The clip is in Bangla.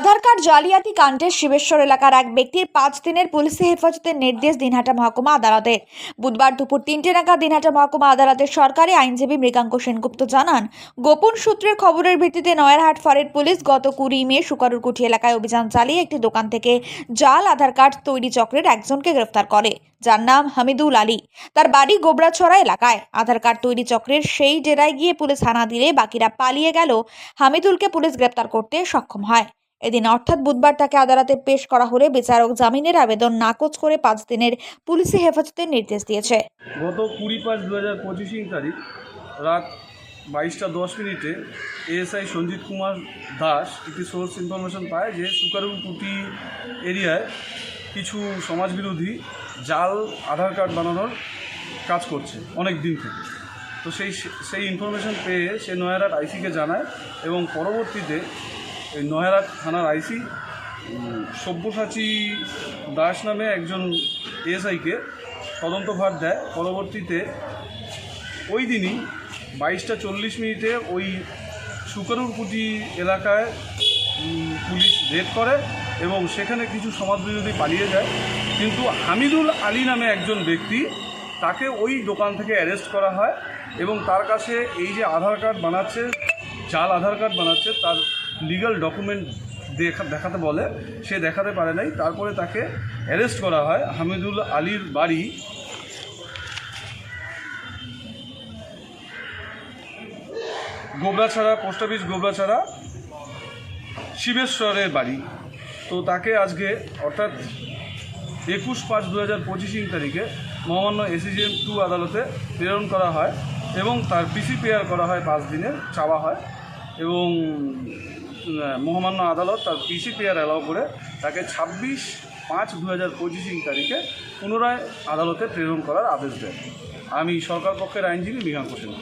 আধার কার্ড জালিয়াতি কাণ্ডে শিবেশ্বর এলাকার এক ব্যক্তির পাঁচ দিনের পুলিশি হেফাজতের নির্দেশ দিনহাটা মহকুমা আদালতের বুধবার দুপুর তিনটে নাগাদ দিনহাটা মহকুমা আদালতের সরকারি আইনজীবী মৃগাঙ্ক সেনগুপ্ত জানান, গোপন সূত্রের খবরের ভিত্তিতে নয়ারহাট ফাঁড়ির পুলিশ গত কুড়ি মে সুকারুরকুঠি এলাকায় অভিযান চালিয়ে একটি দোকান থেকে জাল, আধার কার্ড, তৈরি চক্রের একজনকে গ্রেফতার করে, যার নাম হামিদুল আলী। তার বাড়ি গোবরাছড়া এলাকায়। আধার কার্ড, তৈরি চক্রের সেই ডেরায় গিয়ে পুলিশ হানা দিলে বাকিরা পালিয়ে গেল হামিদুলকে পুলিশ গ্রেপ্তার করতে সক্ষম হয়। এদিন অর্থাৎ বুধবার তাকে আদালতে পেশ করা হলে বিচারক জামিনের আবেদন নাকচ করে পাঁচ দিনের পুলিশি হেফাজতের নির্দেশ দিয়েছে। গত কুড়ি পাঁচ দু হাজার পঁচিশ তারিখ রাত বাইশটা দশ মিনিটে এএসআই সঞ্জিত কুমার দাস একটি সোর্স ইনফরমেশন পায় যে সুকারুকুটি এরিয়ায় কিছু সমাজবিরোধী জাল আধার কার্ড বানানোর কাজ করছে অনেক দিন থেকে। তো সেই সেই ইনফরমেশন পেয়ে সে নয়ারাট আইসিকে জানায় এবং পরবর্তীতে এই নয়ারাট থানার আইসি সব্যসাচী দাস নামে একজন এএসআইকে তদন্তভার দেয়। পরবর্তীতে ওই দিনই বাইশটা চল্লিশ মিনিটে ওই সুকারুরকুটি এলাকায় পুলিশ রেড করে এবং সেখানে কিছু সমাজবিরোধী পালিয়ে যায়। কিন্তু হামিদুল আলী নামে একজন ব্যক্তি, তাকে ওই দোকান থেকে অ্যারেস্ট করা হয় এবং তার কাছে এই যে আধার কার্ড বানাচ্ছে, জাল আধার কার্ড বানাচ্ছে, তার লিগ্যাল ডকুমেন্ট দেখা দেখাতে বলে, সে দেখাতে পারে নাই। তারপরে তাকে অ্যারেস্ট করা হয় হামিদুল আলীর বাড়ি। গোবরাছড়া পোস্ট অফিস গোবরাছড়া, শিবেশ্বরের বাড়ি। তো তাকে আজকে, অর্থাৎ একুশ পাঁচ দু হাজার পঁচিশ তারিখে মহামান্য এসিজিএম টু আদালতে প্রেরণ করা হয় এবং তার পিসি পেয়ার করা হয় পাঁচ দিনে চাওয়া হয় এবং মহামান্য আদালত তার পিসিপিআর অ্যালাউ করে তাকে ছাব্বিশ পাঁচ দু হাজার পঁচিশ তারিখে পুনরায় আদালতে প্রেরণ করার আদেশ দেয় আমি সরকার পক্ষের আইনজীবী মৃগাঙ্ক সেন।